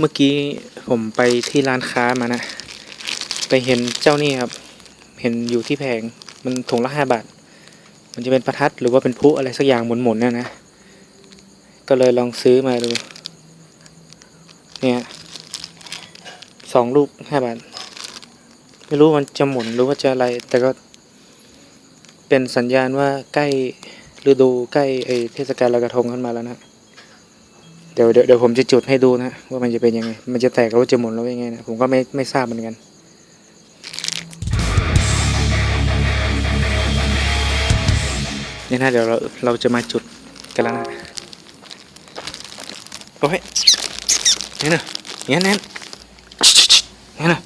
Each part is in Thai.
เมื่อกี้ผมไปที่ร้านค้ามานะ ไปเห็นเจ้านี่ครับ เห็นอยู่ที่แผงมันถุงละห้าบาท มันจะเป็นประทัดหรือว่าเป็นพุอะไรสักอย่างหมุนๆเนี่ยนะ ก็เลยลองซื้อมาดู เนี่ยสองลูกห้าบาท ไม่รู้มันจะหมุนหรือว่าจะอะไร แต่ก็เป็นสัญญาณว่าใกล้ฤดูใกล้ไอเทศกาลลอยกระทงขึ้นมาแล้วนะ ดี๋ยวเดี๋ยวเดี๋ยวผมจะจุดให้ดูนะว่ามันจะเป็นยังไง มันจะแตกหรือว่าจะหมุนหรือว่ายังไงนะผมก็ไม่ไม่ทราบเหมือนกันเนี่ยนะเดี๋ยวเราเราจะมาจุดกันแล้วนะโอ้ยเนี่ยนะเนี่ยนี่ยเนี่ยนะ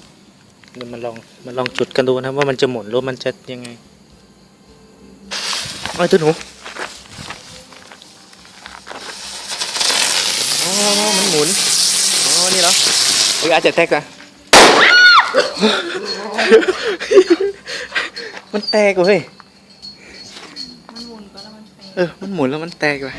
เดี๋ยวมันลองมันลองจุดกันดูนะว่ามันจะหมุนหรือว่ามันจะยังไงโอ้ตัวหนูอ๋อมัน หมุน อ๋อ นี่เหรอเอ้ยอาจจะแตกอะมันแตกเว้ยมันหมุนก็แล้วมันแตกเออ มันหมุนแล้วมันแตกเลย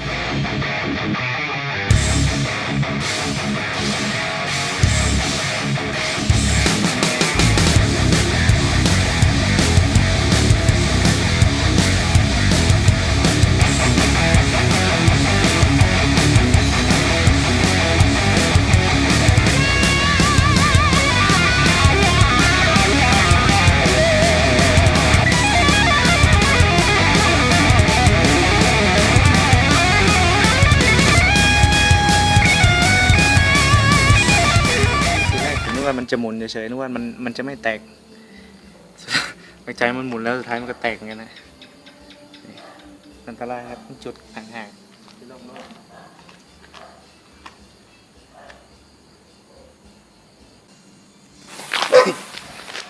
ว่ามันจะหมุนเฉยๆนึกว่ามันมันจะไม่แตกไปใจมันหมุนแล้วสุดท้ายมันก็แตกเหมือนกันนะนี่อันตรายครับต้องจุดห่างๆที่ร่มๆ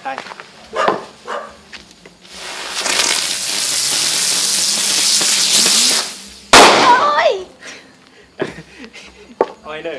ไปโอ้ย โอ้ยเด้อ